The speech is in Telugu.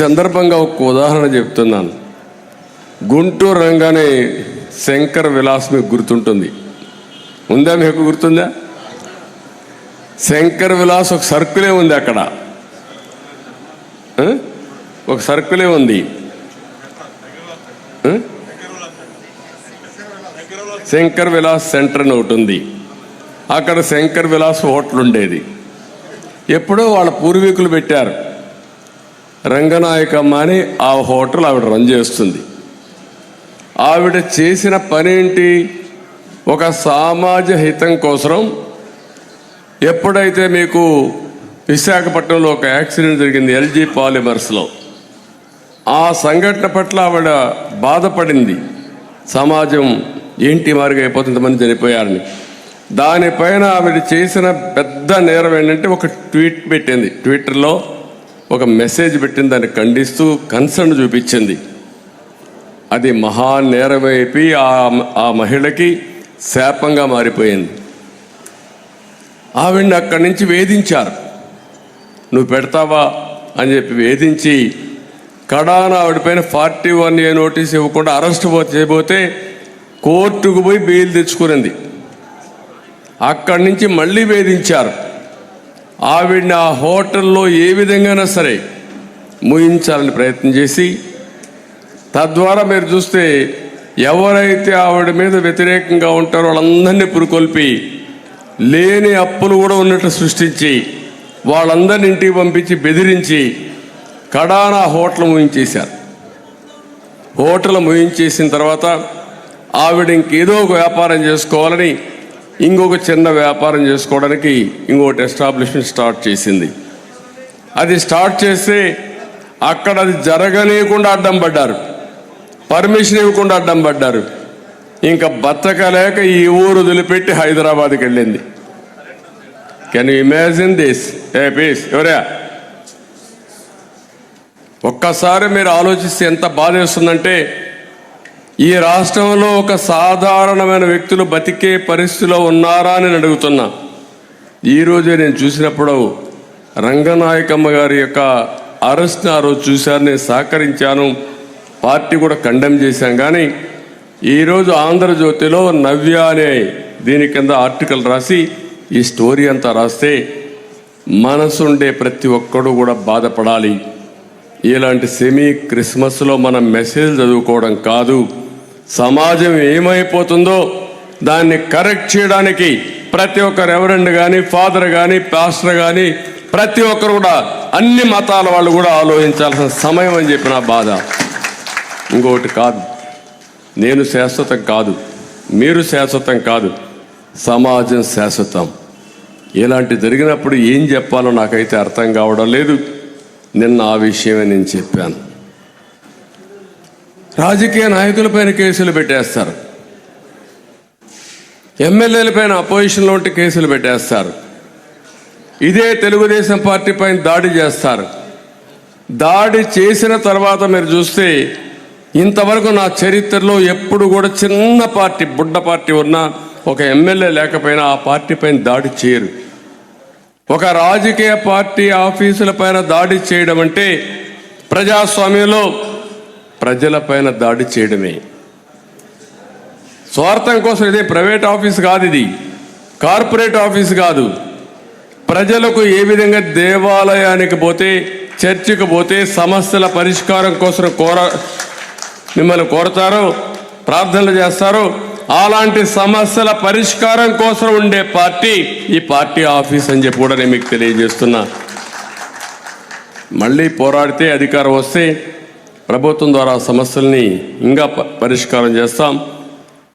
సందర్భంగా ఒక ఉదాహరణ చెప్తున్నాను. గుంటూరు రంగానే శంకర్ విలాస్ మీకు గుర్తుంటుంది. ఉందా మీకు గుర్తుందా? శంకర్ విలాస్ ఒక సర్కులే ఉంది అక్కడ. ఒక సర్కులే ఉంది. శంకర్ విలాస్ సెంటర్ అని ఒకటి ఉంది. అక్కడ శంకర్ విలాస్ హోటల్ ఉండేది. ఎప్పుడో వాళ్ళ పూర్వీకులు పెట్టారు. రంగనాయకమ్మ అని ఆ హోటల్ ఆవిడ రన్ చేస్తుంది. ఆవిడ చేసిన పనేంటి? ఒక సామాజ హితం కోసం ఎప్పుడైతే మీకు విశాఖపట్నంలో ఒక యాక్సిడెంట్ జరిగింది ఎల్జీ పాలిమర్స్లో ఆ సంఘటన పట్ల ఆవిడ బాధపడింది. సమాజం ఏంటి మారుగా అయిపోతుంది మంది చనిపోయారని. దానిపైన ఆవిడ చేసిన పెద్ద నేరం ఏంటంటే ఒక ట్వీట్ పెట్టింది. ట్విట్టర్లో ఒక మెసేజ్ పెట్టింది దాన్ని ఖండిస్తూ కన్సర్న్ చూపించింది. అది మహా నేరమైపి ఆ ఆ మహిళకి శాపంగా మారిపోయింది. ఆవిడని అక్కడి నుంచి వేధించారు. నువ్వు పెడతావా? అని చెప్పి వేధించి కడాన ఆవిడపైన ఫార్టీ వన్ ఏ నోటీస్ ఇవ్వకుండా అరెస్ట్ చేయబోతే కోర్టుకు పోయి బెయిల్ తెచ్చుకునింది. అక్కడి నుంచి మళ్ళీ వేధించారు. ఆవిడని ఆ హోటల్లో ఏ విధంగానైనా సరే ముహించాలని ప్రయత్నం చేసి తద్వారా మీరు చూస్తే ఎవరైతే ఆవిడ మీద వ్యతిరేకంగా ఉంటారో వాళ్ళందరినీ పురుకొల్పి లేని అప్పులు కూడా ఉన్నట్టు సృష్టించి వాళ్ళందరిని ఇంటికి పంపించి బెదిరించి కడానా హోటల్ ముయించేశారు. హోటల్ ముయించేసిన తర్వాత ఆవిడ ఇంకేదో ఒక వ్యాపారం చేసుకోవాలని ఇంకొక చిన్న వ్యాపారం చేసుకోవడానికి ఇంకొకటి ఎస్టాబ్లిష్మెంట్ స్టార్ట్ చేసింది. అది స్టార్ట్ చేస్తే అక్కడ అది జరగనీయకుండా అడ్డం పడ్డారు. పర్మిషన్ ఇవ్వకుండా అడ్డం పడ్డారు. ఇంకా బతకలేక ఈ ఊరు వదిలిపెట్టి హైదరాబాద్కి వెళ్ళింది. Can you imagine this a please ఎవరా? ఒక్కసారి మీరు ఆలోచిస్తే ఎంత బాధ వేస్తుందంటే ఈ రాష్ట్రంలో ఒక సాధారణమైన వ్యక్తులు బతికే పరిస్థితిలో ఉన్నారా అని అడుగుతున్నా. ఈరోజే నేను చూసినప్పుడు రంగనాయకమ్మ గారి యొక్క అరెస్ట్ ఆ రోజు చూశాను నేను సహకరించాను పార్టీ కూడా కండెమ్ చేశాం. కానీ ఈరోజు ఆంధ్రజ్యోతిలో నవ్య అనే దీని కింద ఆర్టికల్ రాసి ఈ స్టోరీ అంతా రాస్తే మనసుండే ప్రతి ఒక్కడు కూడా బాధపడాలి. ఇలాంటి సెమీ క్రిస్మస్లో మనం మెసేజ్ చదువుకోవడం కాదు. సమాజం ఏమైపోతుందో దాన్ని కరెక్ట్ చేయడానికి ప్రతి ఒక్క రెవరెండ్ కానీ ఫాదర్ కానీ పాస్టర్ కానీ ప్రతి ఒక్కరు కూడా అన్ని మతాల వాళ్ళు కూడా ఆలోచించాల్సిన సమయం అని చెప్పి నా బాధ. ఇంకొకటి కాదు. నేను శాశ్వతం కాదు. మీరు శాశ్వతం కాదు. సమాజం శాశ్వతం. ఇలాంటి జరిగినప్పుడు ఏం చెప్పాలో నాకైతే అర్థం కావడం లేదు. నిన్న ఆ విషయమే నేను చెప్పాను. రాజకీయ నాయకులపైన కేసులు పెట్టేస్తారు. ఎమ్మెల్యేలపైన అపోజిషన్లో ఉంటే కేసులు పెట్టేస్తారు. ఇదే తెలుగుదేశం పార్టీ పైన దాడి చేస్తారు. దాడి చేసిన తర్వాత మీరు చూస్తే ఇంతవరకు నా చరిత్రలో ఎప్పుడు కూడా చిన్న పార్టీ బుడ్డ పార్టీ ఉన్నా ఒక ఎమ్మెల్యే లేకపోయినా ఆ పార్టీ పైన దాడి చేయరు. ఒక రాజకీయ పార్టీ ఆఫీసుల పైన దాడి చేయడం అంటే ప్రజాస్వామ్యంలో ప్రజలపైన దాడి చేయడమే. స్వార్థం కోసం ఇదే ప్రైవేట్ ఆఫీస్ కాదు ఇది. కార్పొరేట్ ఆఫీస్ కాదు. ప్రజలకు ఏ విధంగా దేవాలయానికి పోతే చర్చికి పోతే సమస్యల పరిష్కారం కోసం కోర మిమ్మల్ని కోరతారో ప్రార్థనలు చేస్తారో అలాంటి సమస్యల పరిష్కారం కోసం ఉండే పార్టీ ఈ పార్టీ ఆఫీస్ అని చెప్పి కూడా నేను మీకు తెలియజేస్తున్నా. మళ్ళీ పోరాడితే అధికారం వస్తే ప్రభుత్వం ద్వారా సమస్యల్ని ఇంకా పరిష్కారం చేస్తాం.